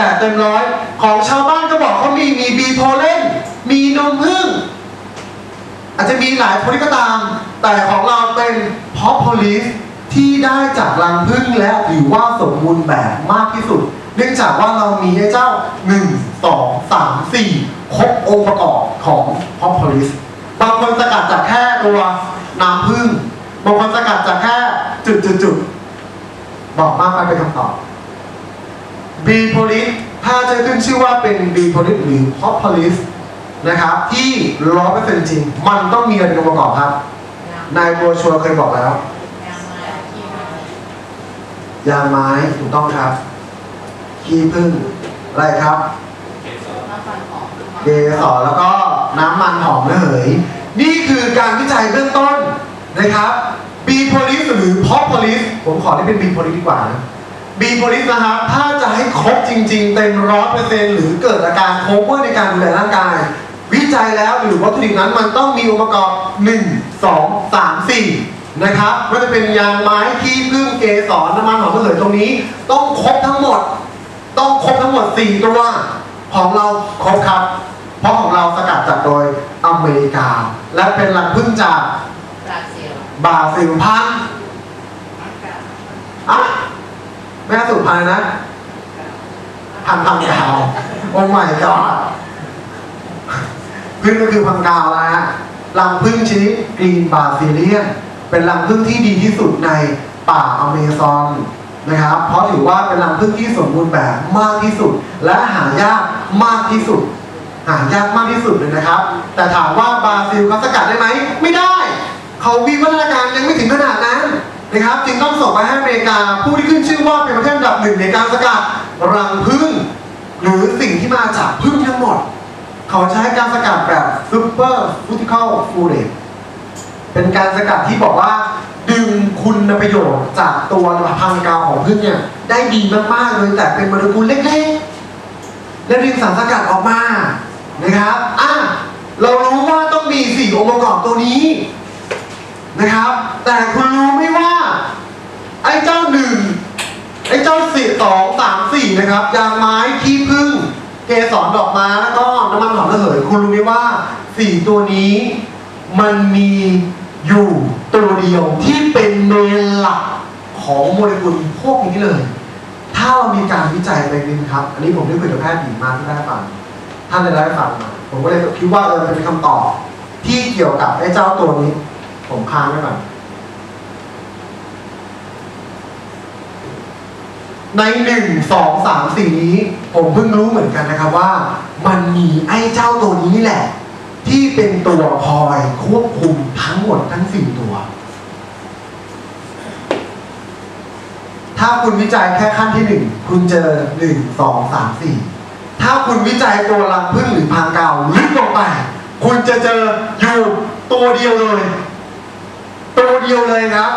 แบบเต็มร้อยของชาวบ้านก็บอกเขามีมีบีโพเลนมีนมผึ้งอาจจะมีหลายโพลิก็ตาม แต่ของเราเป็นพอโพลิสที่ได้จากรังผึ้งและถือว่าสมบูรณ์แบบมากที่สุด เนื่องจากว่าเรามีไอ้เจ้า 1 2 3 4 ครบองค์ประกอบของพอโพลิสบางคนสกัดจากแค่ตัวน้ำผึ้งบางคนสกัดจากแค่จุดจุดจุดๆบอกมากไปเป็นคำตอบ บีโพลิสถ้าจะขึ้นชื่อว่าเป็นบีโพลิสหรือพอพลิสนะครับ ที่ร้อยเปอร์เซ็นต์จริง มันต้องมีอะไรเป็นองค์ประกอบครับ นายบัวชัวร์เคยบอกแล้ว ยางไม้ถูกต้องครับขี้ผึ้งอะไรครับเกสรแล้วก็น้ำมันหอมระเหย นี่คือการวิจัยเบื้องต้นนะครับบีโพลิสหรือพอพลิสผมขอเรียกเป็นบีโพลิสดีกว่านะ บีโพลิสนะครับ ถ้าจะให้ครบจริง ๆ เต็มร้อยเปอร์เซ็นต์หรือเกิดอาการโคเวอร์ในการดูแลร่างกาย วิจัยแล้วหรือวัตถุดิบนั้นมันต้องมีองค์ประกอบ 1 2 3 4 นะครับไม่ว่าจะเป็นยางไม้ขี้ผึ้งเกสรน้ำมันหอมระเหยตรงนี้ ต้องครบทั้งหมด ต้องครบทั้งหมด 4 ตัว ของเราครบครับ เพราะของเราสกัดจากโดยอเมริกา และเป็นรังพึ่งจากบราซิลพันธุ์อะ แม่สูตรพันนะพันพังกาวโอ้ไม่ก็พึ่งก็คือพังกาวนะฮะรังพึ่งชนิดกรีนบาซิเลียน เป็นรังพึ่งที่ดีที่สุดในป่าอเมซอนนะครับ เพราะถือว่าเป็นรังพึ่งที่สมบูรณ์แบบมากที่สุด และหายากมากที่สุด หายากมากที่สุดเลยนะครับ แต่ถามว่าบราซิลเขาสกัดได้ไหม ไม่ได้ เขาวิวัฒนาการยังไม่ถึงขนาดนั้น นะครับจึงต้องส่งไปให้อเมริกาผู้ที่ขึ้นชื่อว่าเป็นประเทศอันดับหนึ่งในการสกัดรังผึ้งหรือสิ่งที่มาจากผึ้งทั้งหมด เขาใช้การสกัดแบบ super physical food เป็นการสกัดที่บอกว่า ดึงคุณประโยชน์จากตัวพังกาวของผึ้งเนี่ยได้ดีมากๆเลยแต่เป็นโมเลกุลเล็กๆ และดึงสารสกัดออกมานะครับอะเรารู้ว่าต้องมีสี่องค์ประกอบตัวนี้ นะครับ แต่คุณรู้ไหมว่า ไอ้เจ้าหนึ่งไอ้เจ้าสี่สองสามสี่นะครับยางไม้ขี้ผึ้งเกสรดอกไม้แล้วก็น้ำมันหอมระเหย คุณรู้ไหมว่าสี่ตัวนี้มันมีอยู่ตัวเดียวที่เป็นเมนหลักของโมเลกุลพวกนี้เลย ถ้าเรามีการวิจัยไปนึงครับ อันนี้ผมได้คุยกับแพทย์หญิงมาที่ได้ฟังท่านได้ได้ฟังมาผมก็เลยคิดว่าเออเป็นคำตอบที่เกี่ยวกับไอ้เจ้าตัวนี้ ผมค้างไว้ก่อน ในหนึ่งสองสามสี่นี้ ผมเพิ่งรู้เหมือนกันนะครับว่า มันมีไอ้เจ้าตัวนี้แหละ ที่เป็นตัวคอยควบคุมทั้งหมดทั้งสี่ตัว ถ้าคุณวิจัยแค่ขั้นที่หนึ่งคุณเจอหนึ่งสองสามสี่ถ้าคุณวิจัยตัวรังพึ่งหรือพังเก่าลึกลงไป คุณจะเจออยู่ตัวเดียวเลย ตัวเดียวเลยครับ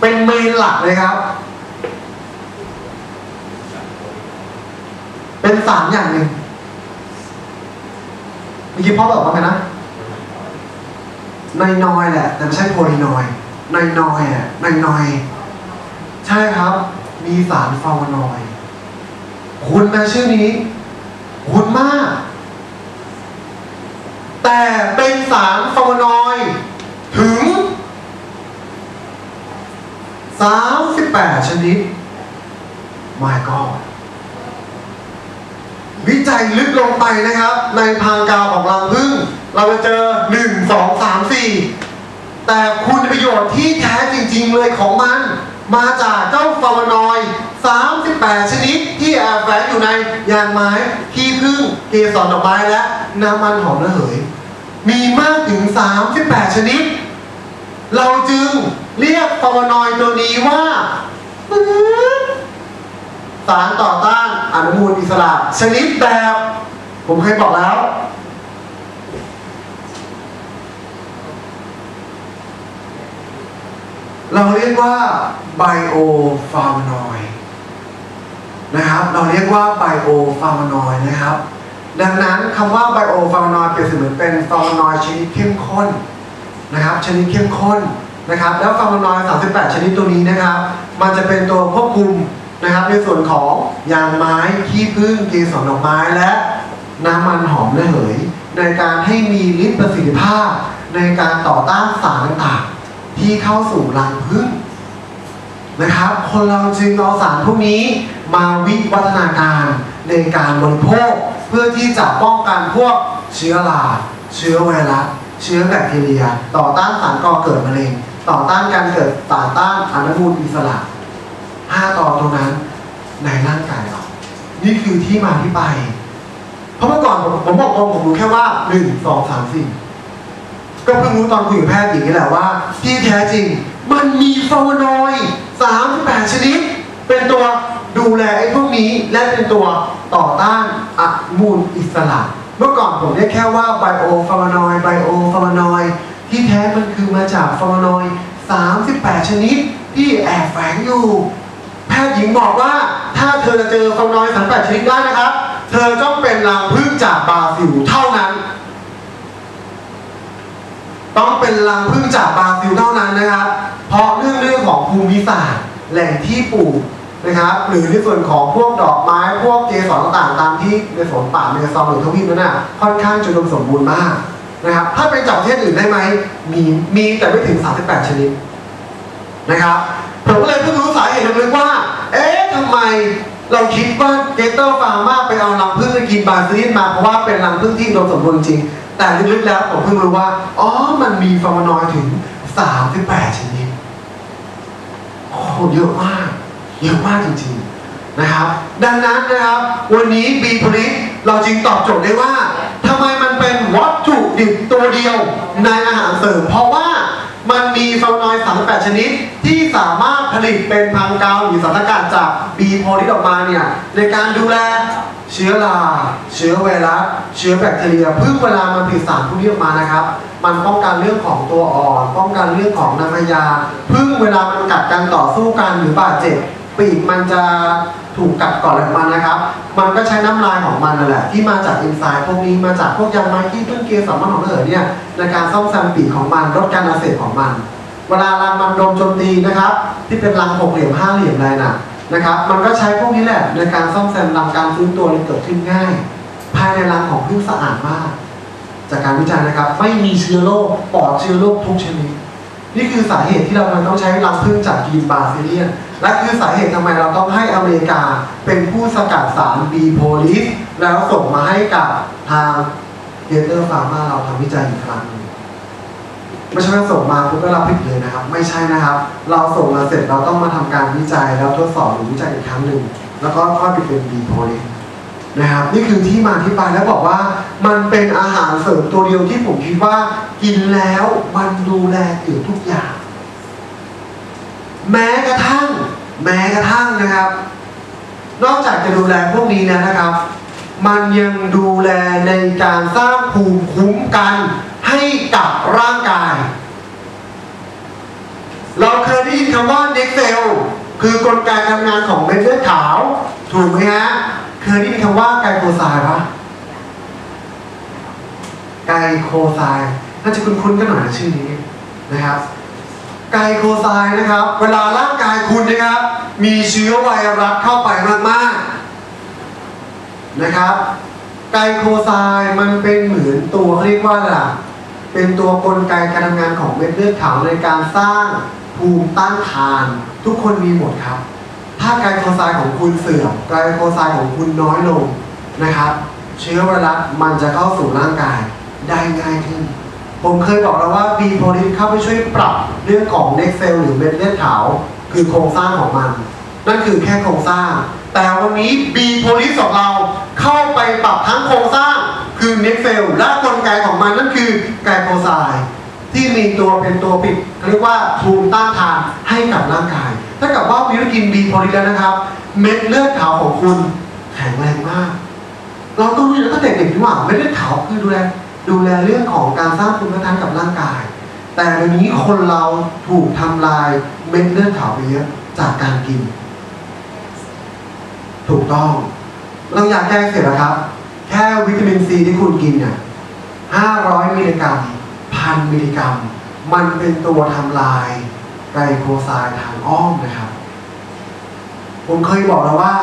เป็นเมนหลักเลยครับ เป็นสารอย่างหนึ่งเมื่อกี้พ่อบอกว่าไงนะนอยนอยแหละ แต่ไม่ใช่โพลีนอยนอยนอยอะนอยนอย ใช่ครับ มีสารฟลาวนอยด์คุณแม่ชื่อนี้ คุณมาก แต่เป็นสารฟลาโวนอยด์ถึง 38 ชนิด my god วิจัยลึกลงไปนะครับ ในพางกาวของรังผึ้งเราจะเจอ 1 2 3 4 แต่คุณประโยชน์ที่แท้จริง ๆ เลยของมัน มาจากเจ้าฟาโวนอยด์38 ชนิดที่แอบแฝงอยู่ในยางไม้ขี้ผึ้งเกสรดอกไม้และน้ำมันหอมระเหย มีมากถึง 38 ชนิด เราจึงเรียกฟลาโวนอยด์ตัวนี้ว่าสารต่อต้านอนุมูลอิสระชนิดแบบ ผมเคยบอกแล้ว เราเรียกว่าไบโอฟา v นอยนะครับ เราเรียกว่าไบโอฟา v นอยนะครับ ดังนั้นคำว่าไบโอฟา v นอยเปรียบเสมือนเป็นฟา v นอยชนิดเข้มข้น นะครับชนิดเข้มข้นนะครับ แล้วฟา v นอย38 ชนิดตัวนี้นะครับ มันจะเป็นตัวควบคุมนะครับ ในส่วนของยางไม้ขี้ผึ้งเกสรดอกไม้และน้ำมันหอมระเหย ในการให้มีฤทธิ์ประสิทธิภาพ ในการต่อต้านสารต่างๆที่เข้าสู่รังผึ้งนะครับ คนเราจึงเอาสารพวกนี้มาวิวัฒนาการในการบริโภค เพื่อที่จะป้องกันพวกเชื้อราเชื้อไวรัส เชื้อแบคทีเรีย ต่อต้านสารก่อเกิดมะเร็ง ต่อต้านการเกิดสารต้านอนุมูลอิสระห้าตอนตรงนั้นในร่างกายเรา นี่คือที่มาที่ไป เพราะเมื่อก่อนผมบอกตรงผมรู้แค่ว่าหนึ่งสองสามสี่ก็เพิ่งรู้ตอนคุยกับแพทย์หญิงนี่แหละว่า ที่แท้จริงมันมีฟลาโนอยด์38ชนิด เป็นตัวดูแลไอ้พวกนี้และเป็นตัวต่อต้านอนุมูลอิสระ เมื่อก่อนผมเรียกแค่ว่าไบโอฟลาโวนอยด์ไบโอฟลาโวนอยด์ที่แท้มันคือมาจากฟลาโวนอยด์38 ชนิดที่แอบแฝงอยู่ แพทย์หญิงบอกว่าถ้าเธอจะเจอฟลาโวนอยด์38 ชนิดได้นะครับ เธอต้องเป็นรังผึ้งจากบราซิลเท่านั้น ต้องเป็นรังผึ้งจากบราซิลเท่านั้นนะครับ เพราะเรื่องเรื่องของภูมิศาสตร์แหล่งที่ปลูก นะครับหรือในส่วนของพวกดอกไม้พวกเกสรต่างๆตามที่ในสวนป่าเมซอนหรือทวีปนั้นน่ะค่อนข้างจะอุดมสมบูรณ์มากนะครับถ้าเป็นจากประเทศอื่นได้ไหมมีมีแต่ไม่ถึง 38 ชนิดนะครับผมก็เลยเพิ่งรู้สาเหตุลึกว่า เอ๊ะทำไมเราคิดว่าเกเตอร์ฟาร์มาไปเอารังผึ้งไปกินบาซิลินมาเพราะว่าเป็นรังผึ้งที่อุดมสมบูรณ์จริง แต่ลึกๆแล้วผมเพิ่งรู้ว่าอ๋อมันมีฟลาโวนอยด์ถึง 38 ชนิดโอ้โหเยอะมาก เยอะมากจริงๆนะครับ ดังนั้นนะครับ วันนี้บีพลิสเราจึงตอบโจทย์ได้ว่าทำไมมันเป็นวัตถุดิบตัวเดียวในอาหารเสริม เพราะว่ามันมีฟลาโวนอยด์38 ชนิด ที่สามารถผลิตเป็นพังกาวหรือสารสกัดจากบีโพลิสออกมาเนี่ย ในการดูแลเชื้อรา เชื้อไวรัส เชื้อแบคทีเรีย พึ่งเวลามันผลิตสารพวกนี้ออกมานะครับ มันป้องกันเรื่องของตัวอ่อน ป้องกันเรื่องของน้ำยา พึ่งเวลามันกัดกันต่อสู้กันหรือบาดเจ็บ ปีกมันจะถูกกัดก่อนของมันนะครับ มันก็ใช้น้ำลายของมันนั่นแหละที่มาจากเอนไซม์พวกนี้มาจากพวกยางไม้ที่พึ่งเกสรมันของเหอเนี่ยในการซ่อมแซมปีกของมันลดการอักเสบของมัน เวลารังมันโดนโจมตีนะครับ ที่เป็นรังหกเหลี่ยมห้าเหลี่ยมอะไรน่ะนะครับมันก็ใช้พวกนี้แหละในการซ่อมแซมรังการฟื้นตัวเลยเกิดขึ้นง่าย ภายในรังของพึ่งสะอาดมาก จากการวิจัยนะครับไม่มีเชื้อโรคปลอดเชื้อโรคทุกชนิดนี่คือสาเหตุที่เราต้องใช้รังผึ้งจากยีนบาซิเลียน และคือสาเหตุทำไมเราต้องให้อเมริกาเป็นผู้สกัดสารบีโพลิสแล้วส่งมาให้กับทางเดเตอร์ฟาร์มาเราทำวิจัยอีกครั้งหนึ่งไม่ใช่ว่าส่งมาคุณก็รับผิดเลยนะครับ ไม่ใช่นะครับ เราส่งมาเสร็จเราต้องมาทำการวิจัยแล้วทดสอบหรือวิจัยอีกครั้งหนึ่งแล้วก็ค่อยไปเป็นบีโพลิสนะครับนี่คือที่มาที่ไปแล้วบอกว่า มันเป็นอาหารเสริมตัวเดียวที่ผมคิดว่า กินแล้วมันดูแลเกือบทุกอย่าง แม้กระทั่ง แม้กระทั่งนะครับ นอกจากจะดูแลพวกนี้แล้วนะครับ มันยังดูแลในการสร้างภูมิคุ้มกันให้กับร่างกาย เราเคยได้ยินคำว่าเน็กเซลคือกลไกทำงานของเม็ดเลือดขาว ถูกไหมฮะ เคยได้ยินคำว่าไกลโคไซด์ปะไกลโคไซด์น่าจะคุ้นๆกันหน่อยชื่อนี้นะครับ ไกลโคไซด์นะครับ เวลาร่างกายคุณนะครับ มีเชื้อไวรัสเข้าไปมากๆนะครับ ไกลโคไซด์มันเป็นเหมือนตัวเรียกว่าอะไรล่ะเป็นตัวกลไกการทำงานของเม็ดเลือดขาวในการสร้างภูมิต้านทาน ทุกคนมีหมดครับ ถ้าไกลโคไซด์ของคุณเสื่อมไกลโคไซด์ของคุณน้อยลงนะครับ เชื้อไวรัสมันจะเข้าสู่ร่างกายได้ง่ายขึ้น ผมเคยบอกแล้วว่าบีโพลิสเข้าไปช่วยปรับเรื่องของเน็กเซลหรือเม็ดเลือดขาว คือโครงสร้างของมัน นั่นคือแค่โครงสร้าง แต่วันนี้บีโพลิสของเราเข้าไปปรับทั้งโครงสร้างคือเน็กเซลและกลไกของมันนั่นคือไกลโคไซด์ที่มีตัวเป็นตัวปิดเรียกว่าภูมิต้านทานให้กับร่างกายถ้ากับว่าวิตามินบีโพลิสแล้วนะครับ เม็ดเลือดขาวของคุณแข็งแรงมาก เราต้องรู้ตั้งแต่เด็กนี่ว่าเม็ดเลือดขาวคือดูแล ดูแลเรื่องของการสร้างภูมิต้านทานกับร่างกาย แต่เดี๋ยวนี้คนเราถูกทำลายเม็ดเลือดขาวไปเยอะจากการกิน ถูกต้อง เราอยากแก้เสร็จแล้วครับ แค่วิตามินซีที่คุณกินเนี่ย500 มิลลิกรัมพันมิลลิกรัม มันเป็นตัวทำลายไกลโคไซด์ทางอ้อมนะครับ ผมเคยบอกแล้วว่า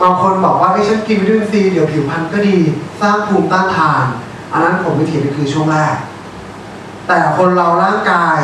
บางคนบอกว่าไอ้ฉันกินวิตามินซีเดี๋ยวผิวพรรณก็ดี สร้างภูมิต้านทาน อันนั้นผมไม่ถียงนี่คือช่วงแรก แต่คนเราร่างกาย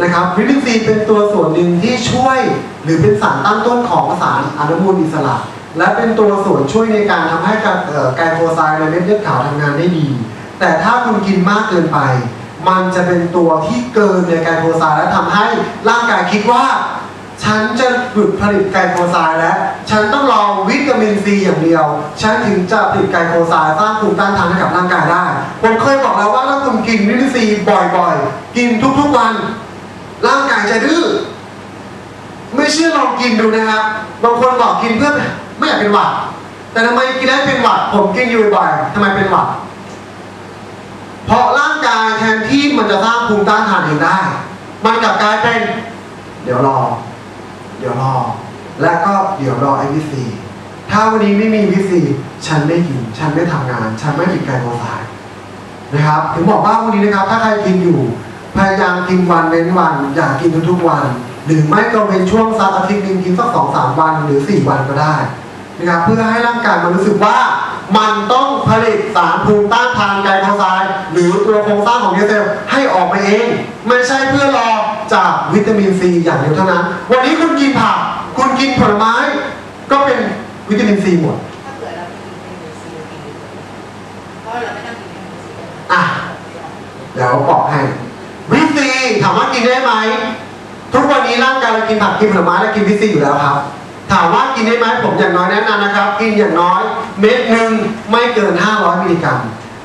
นะครับวิตามินซีเป็นตัวส่วนหนึ่งที่ช่วย หรือเป็นสารตั้งต้นของสารอนุมูลอิสระ และเป็นตัวส่วนช่วยในการทำให้การไกลโคไซด์ในเม็ดเลือดขาวทำงานได้ดี แต่ถ้าคุณกินมากเกินไป มันจะเป็นตัวที่เกินในไกลโคไซด์และทำให้ร่างกายคิดว่า ฉันจะหยุดผลิตไกลโคไซด์แล้วฉันต้องรอวิตามินซีอย่างเดียว ฉันถึงจะผลิตไกลโคไซด์สร้างภูมิต้านทานให้กับร่างกายได้ ผมเคยบอกแล้วว่าถ้าคุณกินวิตามินซีบ่อยๆ กินทุกๆวัน ร่างกายจะดื้อ ไม่เชื่อลองกินดูนะครับ บางคนบอกกินเพื่อไม่อยากเป็นหวัด แต่ทำไมกินได้เป็นหวัด ผมกินอยู่บ่อยทำไมเป็นหวัด เพราะร่างกายแทนที่มันจะสร้างภูมิต้านทานเองได้ มันกลับกลายเป็น เดี๋ยวรอ เดี๋ยวรอ และก็เดี๋ยวรอไอวิซีถ้าวันนี้ไม่มีวิซีฉันไม่กินฉันไม่ทำงาน ฉันไม่กินไก่โมสายนะครับ ถึงบอกว่าวันนี้นะครับ ถ้าใครกินอยู่ พยายามกินวันเว้นวัน อย่ากกินทุกๆวัน หรือไม่ก็เป็นช่วงสักอาทิตย์นึงกินสักสองสามวันหรือสี่วันก็ได้นะครับเพื่อให้ร่างกายมันรู้สึกว่ามันต้องผลิตสารภูมิต้านทานไกลโคไซด์หรือตัวโครงสร้างของเนื้อเซลล์ให้ออกมาเอง ไม่ใช่เพื่อรอ จากวิตามินซีอย่างเดียวเท่านั้น วันนี้คุณกินผัก คุณกินผลไม้ ก็เป็นวิตามินซีหมดถ้าเกิดเราไม่กินเป็นซีเรากินดีกว่าเพราะเราไม่ต้องกินเป็นซีอะเดี๋ยวบอกให้วิตซีถามว่ากินได้ไหมทุกวันนี้ร่างกายเรากินผักกินผลไม้และกินวิตซีอยู่แล้วครับถามว่ากินได้ไหมผมอย่างน้อยแนะนำนะครับ กินอย่างน้อยเม็ดหนึ่งไม่เกิน 500มิลลิกรัม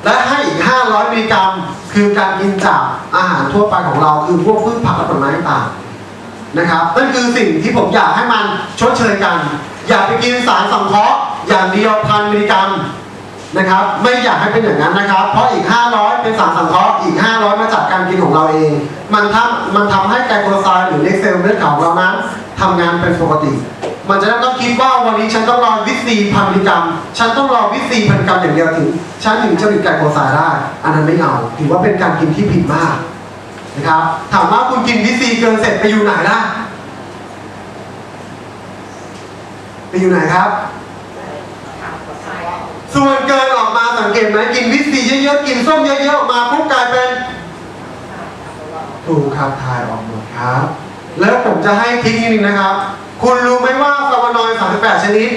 และให้อีก 500 มิลลิกรัม คือการกินจากอาหารทั่วไปของเรา คือพวกพืชผักและผลไม้ต่างๆนะครับนั่นคือสิ่งที่ผมอยากให้มันชดเชยกัน อย่าไปกินสารสังเคราะห์อย่างเดียวพันมิลลิกรัมนะครับ ไม่อยากให้เป็นอย่างนั้นนะครับ เพราะอีก 500 เป็นสารสังเคราะห์อีก 500 มาจากการกินของเราเอง มันทำมันทำให้ไกลโคไซด์หรือเล็กเซลล์เลือดขาวของเรานั้นทำงานเป็นปกติ มันจะต้องคิดว่าวันนี้ฉันต้องรอวิตซีพันมิลลิกรัมฉันต้องรอวิตซีพันกรัมอย่างเดียวถึง ฉันถึงจะผลิตไกลโคไซด์ได้ อันนั้นไม่เอาถือว่าเป็นการกินที่ผิดมากนะครับ ถามว่าคุณกินวิตซีเกินเสร็จไปอยู่ไหนล่ะไปอยู่ไหนครับ ส่วนเกินออกมาสังเกตไหมกินวิตซีเยอะๆกินส้มเยอะๆออกมาปุ๊บกลายเป็นถูกครับทายออกหมดครับ แล้วผมจะให้ทิ้งนิดนึงนะครับ คุณรู้ไหมว่าฟลาวานอยด์38 ชนิด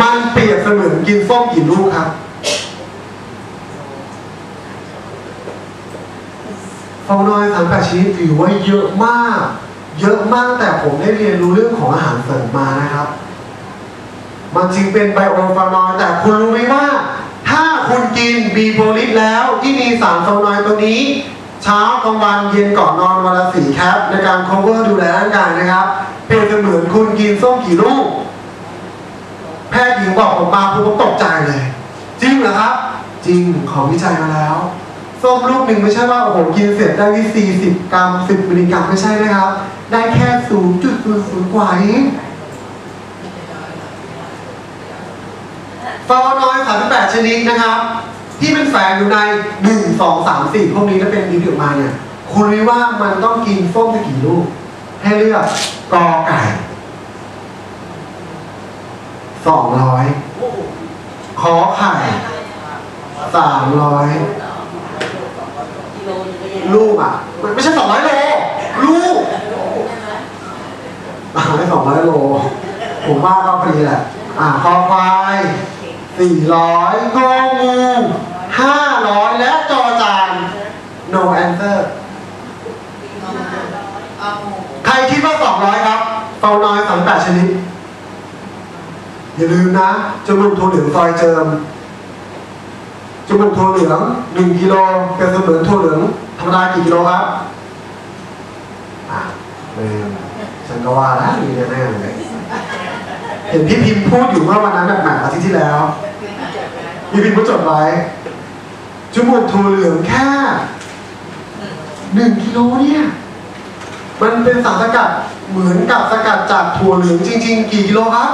มันเปรียบเสมือนกินส้มกี่ลูกครับฟลาวานอยด์38 ชนิดถือว่าเยอะมาก เยอะมากแต่ผมได้เรียนรู้เรื่องของอาหารเสริมมานะครับ มันจึงเป็นไบโอฟลานอยด์แต่คุณรู้ไหมว่า ถ้าคุณกินบีโพลิสแล้วที่มีสารฟลานอยด์ตัวนี้ เช้ากลางวันเย็นก่อนนอนวันละสี่แคปในการ cover ดูแลร่างกายนะครับเป็นเสมือนคุณกินส้มกี่ลูก แพทย์หญิงบอกผมมาผมตกใจเลย จริงเหรอครับ จริงขอวิจัยมาแล้วส้มลูกหนึ่งไม่ใช่ว่าโอ้โหกินเสร็จได้วิซีสิบกรัมสิบมิลลิกรัมไม่ใช่นะครับ ได้แค่ศูนย์จุดศูนย์กว่าเองฟลาวานอย38ชนิดนะครับ ที่เป็นแฝงอยู่ใน1 2 3 4พวกนี้แล้วเป็นนิวออกมาเนี่ยคุณรู้ว่ามันต้องกินส้มไปกี่ลูก ให้เลือกกอไก่200ขอไข่300กิโลนึงก็ยังลูกอะ ไม่ใช่200โลลูกอ่าไม่200โล ผมว่าก็พอดีแหละ อ่าคอควาย400งองู 500 และจอจาน no answer ใครคิดว่า 200 ครับเฟาน้อย38ชนิด อย่าลืมนะจมูกถั่วเหลืองซอยเจิมจมูกถั่วเหลือง 1กิโลเป็นเสมือนถั่วเหลืองธรรมดากี่กิโลครับอะลืมฉันก็ว่าแล้วมีแน่เลยเห็นพี่พิมพ์พูดอยู่เมื่อวันนั้นแบบหนักอาทิตย์ที่แล้วพี่พิมพ์ก็จดไว้ จมูกถั่วเหลืองแค่หนึ่งกิโลเนี่ย มันเป็นสารสกัดเหมือนกับสกัดจากถั่วเหลืองจริง ๆ กี่กิโลครับ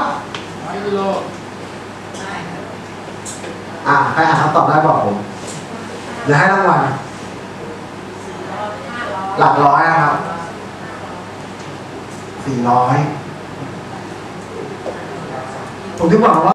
กิโลอ่าใครหาคำตอบได้บอกผมอย่าให้รางวัลหลักร้อยนะครับสี่ร้อยผมถึงบอกว่า